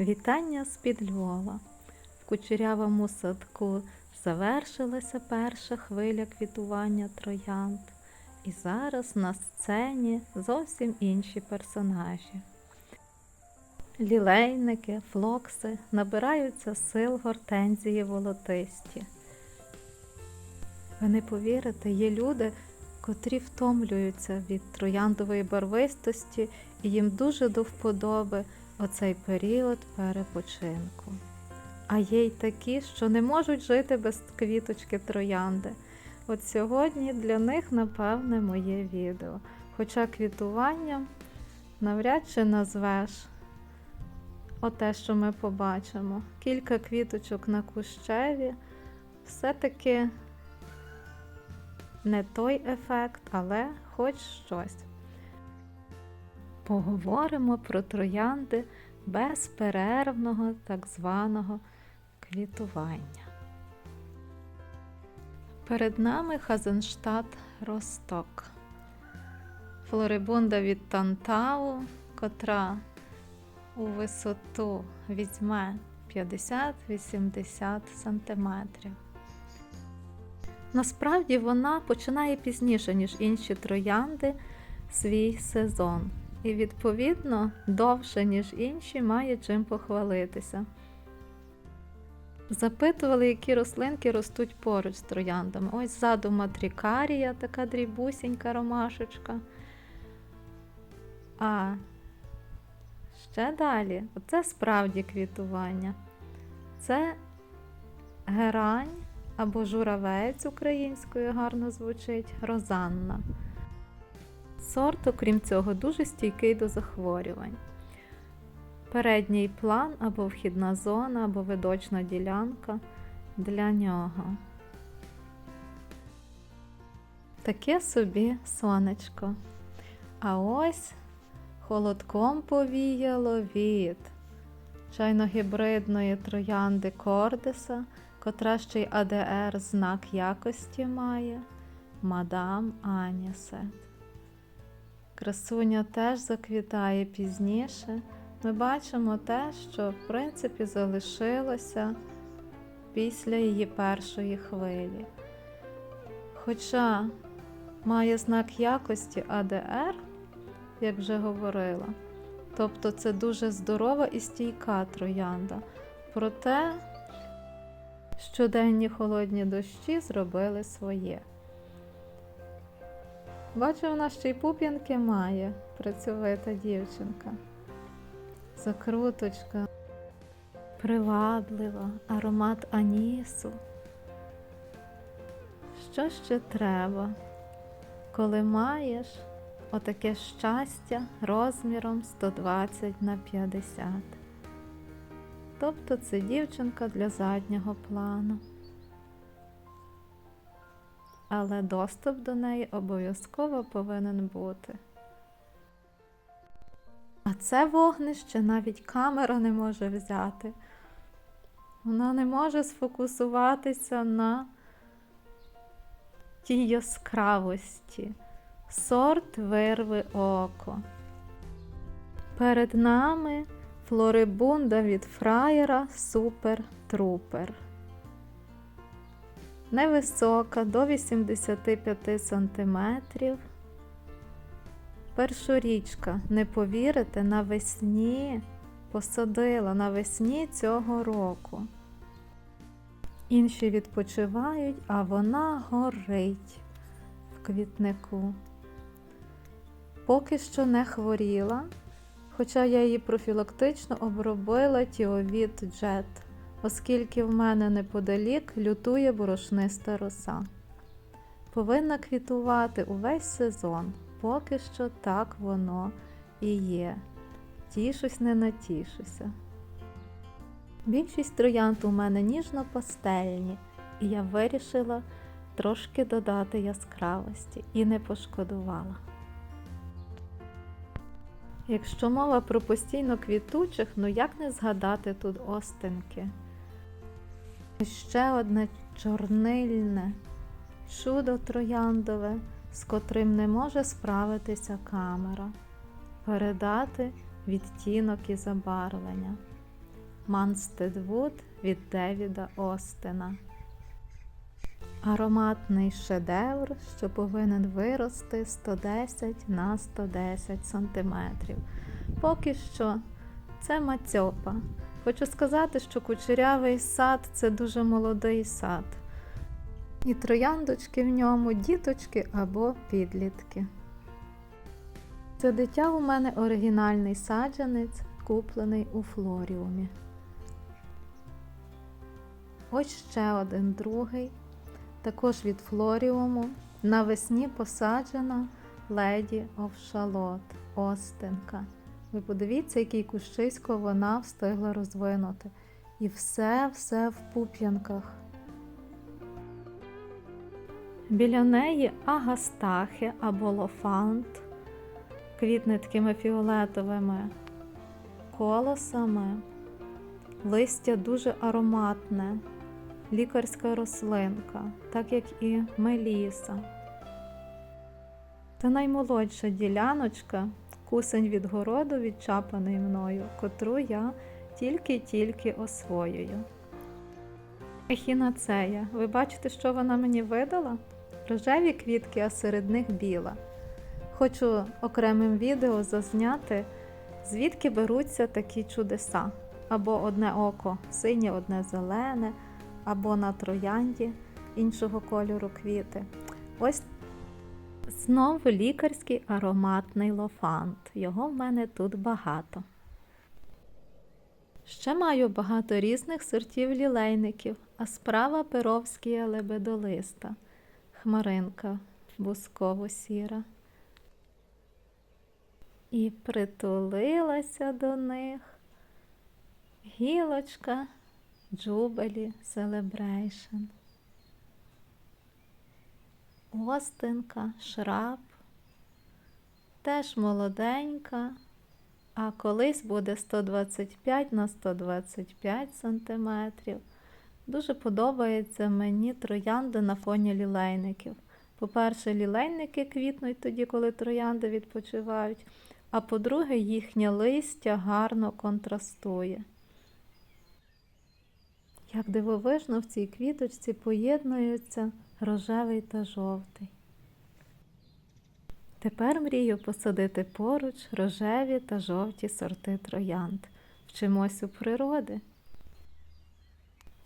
Вітання з-під Львова. В кучерявому садку завершилася перша хвиля квітування троянд. І зараз на сцені зовсім інші персонажі. Лілейники, флокси набираються сил гортензії волотисті. Ви не повірите, є люди, котрі втомлюються від трояндової барвистості, і їм дуже до вподоби оцей період перепочинку. А є й такі, що не можуть жити без квіточки троянди. От сьогодні для них, напевне, моє відео. Хоча квітуванням навряд чи назвеш оте, що ми побачимо. Кілька квіточок на кущеві, все-таки не той ефект, але хоч щось. Поговоримо про троянди безперервного так званого квітування. Перед нами Хазенштадт Росток. Флорибунда від Тантау, котра у висоту візьме 50-80 см. Насправді вона починає пізніше, ніж інші троянди, свій сезон. І, відповідно, довше, ніж інші, має чим похвалитися. Запитували, які рослинки ростуть поруч з трояндами. Ось ззаду матрікарія, така дрібусінька ромашечка. А ще далі, оце справді квітування. Це герань або журавець українською гарно звучить, розанна. Сорт, окрім цього, дуже стійкий до захворювань. Передній план або вхідна зона, або видочна ділянка для нього. Таке собі сонечко. А ось холодком повіяло від чайно-гібридної троянди Кордеса, котра ще й АДР знак якості має, мадам Анісет. Красуня теж заквітає пізніше. Ми бачимо те, що в принципі залишилося після її першої хвилі. Хоча має знак якості АДР, як вже говорила, тобто це дуже здорова і стійка троянда. Проте щоденні холодні дощі зробили своє. Бачу, вона ще й пуп'янки має, працьовита дівчинка. Закруточка, приваблива, аромат анісу. Що ще треба, коли маєш отаке щастя розміром 120 на 50? Тобто це дівчинка для заднього плану. Але доступ до неї обов'язково повинен бути. А це вогнище навіть камера не може взяти. Вона не може сфокусуватися на тій яскравості. Сорт вирви око. Перед нами флорибунда від фраєра Супер Трупер. Невисока до 85 см. Першорічка, не повірите, навесні посадила навесні цього року. Інші відпочивають, а вона горить в квітнику. Поки що не хворіла, хоча я її профілактично обробила тіовід джет, оскільки в мене неподалік лютує борошниста роса. Повинна квітувати увесь сезон. Поки що так воно і є. Тішусь, не натішуся. Більшість троянд у мене ніжно-пастельні, і я вирішила трошки додати яскравості і не пошкодувала. Якщо мова про постійно квітучих, ну як не згадати тут остинки? Ще одне чорнильне, чудо трояндове з котрим не може справитися камера, передати відтінок і забарвлення. Манстедвуд від Девіда Остена. Ароматний шедевр, що повинен вирости 110 на 110 см. Поки що це мацьопа. Хочу сказати, що кучерявий сад це дуже молодий сад. І трояндочки в ньому діточки або підлітки. Це дитя у мене оригінальний саджанець, куплений у флоріумі. Ось ще один другий, також від флоріуму. Навесні посаджена леді Овшалот Остенка. Ви подивіться, який кущисько вона встигла розвинути. І все-все в пуп'янках. Біля неї агастахи або лофант, квітне такими фіолетовими колосами, листя дуже ароматне, лікарська рослинка, так як і меліса. Це наймолодша діляночка, кусень від городу, відчапаний мною, котру я тільки-тільки освоюю. Ехінацея. Ви бачите, що вона мені видала? Рожеві квітки, а серед них біла. Хочу окремим відео зазняти, звідки беруться такі чудеса. Або одне око синє, одне зелене, або на троянді іншого кольору квіти. Ось знову лікарський ароматний лофант. Його в мене тут багато. Ще маю багато різних сортів лілейників, а справа перовськія лебедолиста, хмаринка бусково-сіра. І притулилася до них гілочка Джубелі Селебрейшн. Остинка, шраб, теж молоденька, а колись буде 125 на 125 сантиметрів. Дуже подобається мені троянди на фоні лілейників. По-перше, лілейники квітнуть тоді, коли троянди відпочивають, а по-друге, їхнє листя гарно контрастує. Як дивовижно в цій квіточці поєднуються рожевий та жовтий. Тепер мрію посадити поруч рожеві та жовті сорти троянд. Вчимось у природи.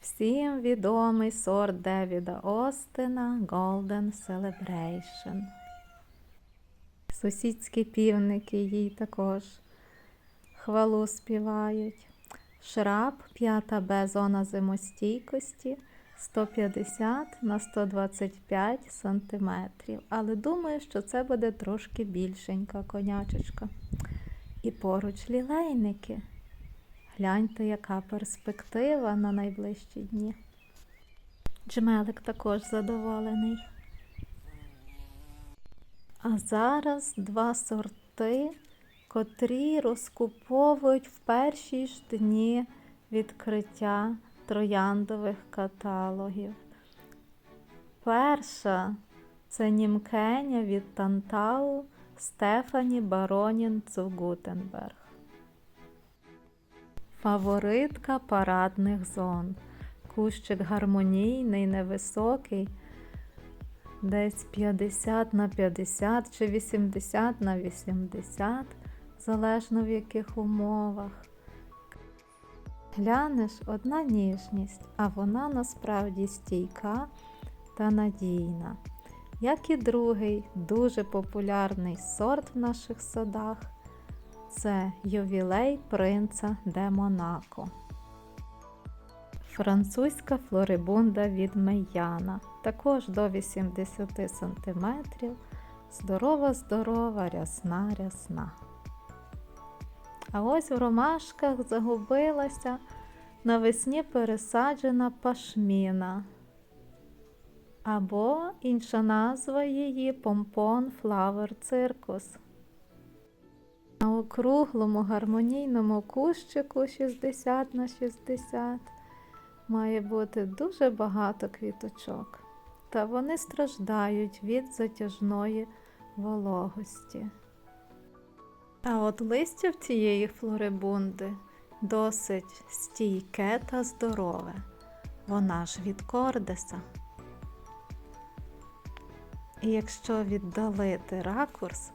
Всім відомий сорт Девіда Остена Golden Celebration. Сусідські півники їй також хвалу співають. Шраб, п'ята Б зона зимостійкості 150 на 125 сантиметрів. Але думаю, що це буде трошки більшенька конячечка. І поруч лілейники. Гляньте, яка перспектива на найближчі дні. Джмелик також задоволений. А зараз два сорти, котрі розкуповують в перші ж дні відкриття трояндових каталогів. Перша це німкеня від Тантау Стефані Баронін Цугутенберг. Фаворитка парадних зон. Кущик гармонійний, невисокий, десь 50 на 50 чи 80 на 80, залежно в яких умовах. Глянеш одна ніжність, а вона насправді стійка та надійна. Як і другий дуже популярний сорт в наших садах це ювілей принца де Монако. Французька флорибунда від Мейяна, також до 80 см. Здорова, здорова, рясна, рясна. А ось в ромашках загубилася навесні пересаджена пашміна. Або інша назва її помпон флавер циркус. На округлому гармонійному кущику 60 на 60 має бути дуже багато квіточок, та вони страждають від затяжної вологості. А от листя в цієї флорибунди досить стійке та здорове. Вона ж від кордеса. І якщо віддалити ракурс,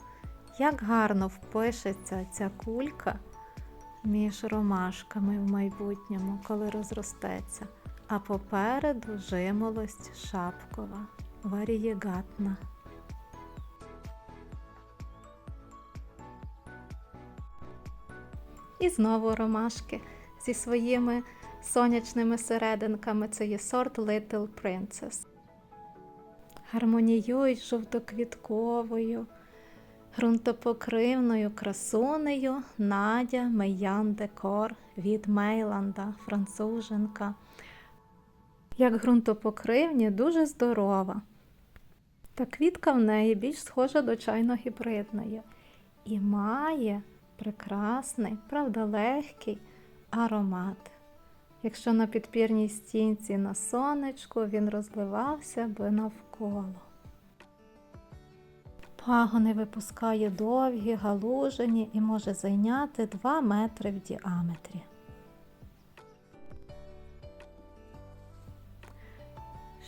як гарно впишеться ця кулька між ромашками в майбутньому, коли розростеться, а попереду жимолость шапкова, варієгатна. І знову ромашки зі своїми сонячними серединками. Це є сорт Little Princess. Гармоніюють жовтоквітковою, ґрунтопокривною красунею Надя Мейян Декор від Мейланда, француженка. Як ґрунтопокривні, дуже здорова. Та квітка в неї більш схожа до чайно-гібридної і має прекрасний, правда, легкий аромат. Якщо на підпірній стінці на сонечку він розливався би навколо. Пагони випускає довгі, галужені і може зайняти 2 метри в діаметрі.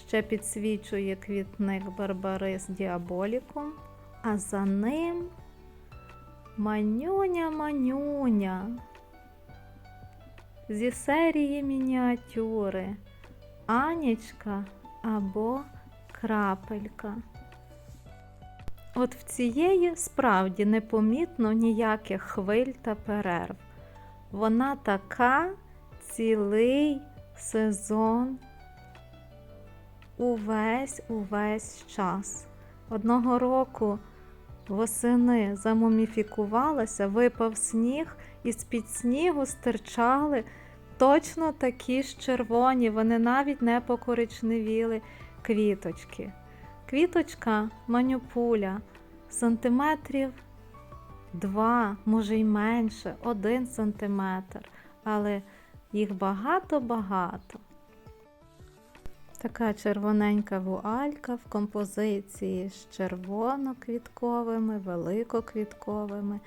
Ще підсвічує квітник Барбарис Діаболікум, а за ним манюня манюня зі серії мініатюри Анічка або крапелька. От в цієї справді непомітно ніяких хвиль та перерв. Вона така цілий сезон увесь увесь час. Одного року восени замуміфікувалася, випав сніг, і з-під снігу стирчали точно такі ж червоні, вони навіть не покоричневіли квіточки. Квіточка манюпуля, сантиметрів два, може й менше, один сантиметр, але їх багато-багато. Така червоненька вуалька в композиції з червоноквітковими, великоквітковими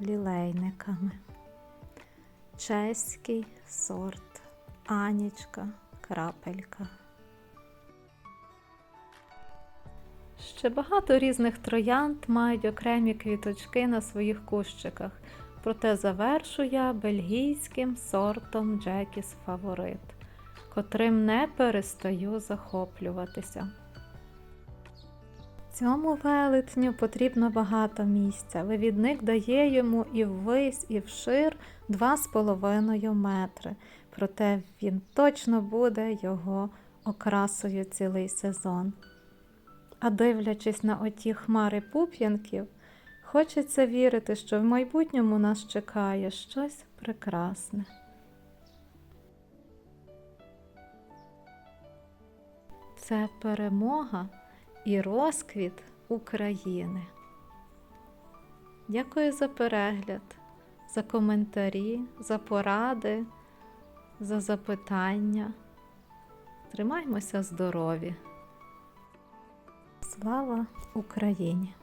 лілейниками. Чеський сорт Анічка крапелька. Ще багато різних троянд мають окремі квіточки на своїх кущиках, проте завершу я бельгійським сортом Джекіс Фаворит, котрим не перестаю захоплюватися. Цьому велетню потрібно багато місця. Вивідник дає йому і ввись, і вшир 2,5 метри, проте він точно буде його окрасою цілий сезон. А дивлячись на оті хмари пуп'янків, хочеться вірити, що в майбутньому нас чекає щось прекрасне. Це перемога і розквіт України. Дякую за перегляд, за коментарі, за поради, за запитання. Тримаймося здорові! Слава Україні!